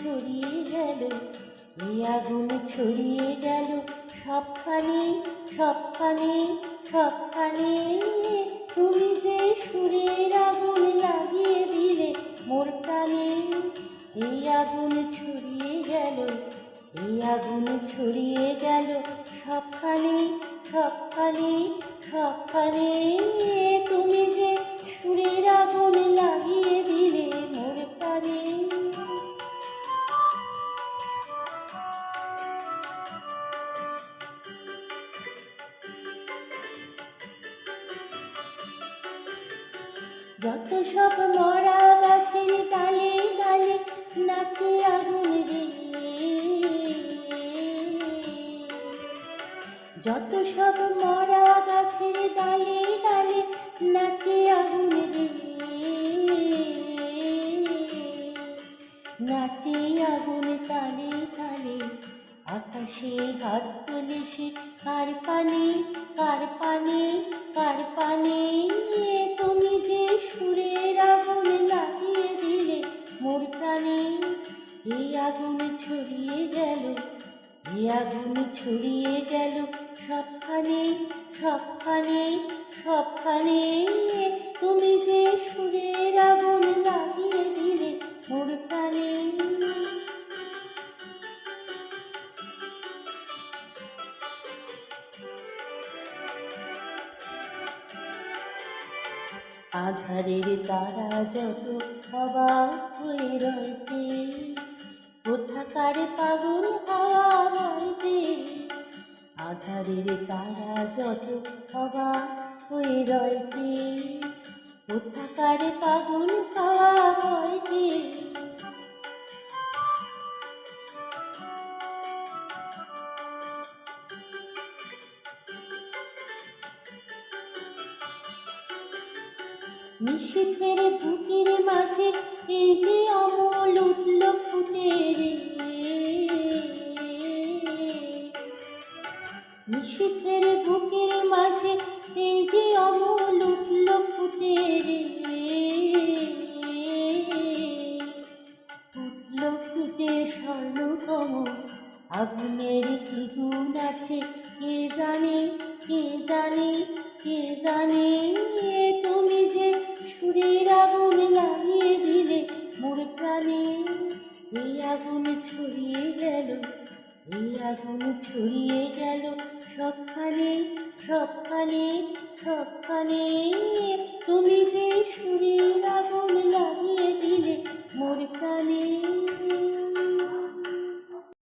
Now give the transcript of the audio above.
ছড়িয়ে গেল, এই আগুন ছড়িয়ে গেল। সবখানে সবখানে সবখানে তুমি যে সুরের আগুন লাগিয়ে দিলে মোর প্রাণে, এই আগুন ছড়িয়ে গেল, এই আগুন ছড়িয়ে গেল। সবখানে সবখানে সবখানে তুমি যে সুরের আগুন যত সব মরা গাছের ডালে ডালে নাচে আগুন রে যত সব মরা গাছের ডালে ডালে নাচে আগুন রে নাচে আগুন তালে তালে আকাশে হাত তোলে সে কার পানে কার পানে কার পানে। আগুন ছড়িয়ে গেল এই আগুন ছড়িয়ে গেল, সবখানে সবখানে সবখানে। তুমি যে সুরের আগুন লাগিয়ে দিলে মোর আধারের তারা যত অবাক হয়ে রয়েছে কোথাকার পাগল হাওয়া বইতে আধারের তারা যত অবাক হয়ে রয়েছে। কোথাকার পাগল হাওয়া বইতে নিশীথের বুকের মাঝে নিশীথের বুকের মাঝে এই যে অমল উঠল ফুটে উঠল ফুটে স্বর্ণতম, আগুনের কি গুণ আছে কে জানে কে জানে কে জানে? তুমি যে সুরের আগুন লাগিয়ে দিলে মোর প্রাণে, এই আগুন ছড়িয়ে গেল। এই আগুন ছড়িয়ে গেল সবখানে সবখানে সবখানে। তুমি যে আগুন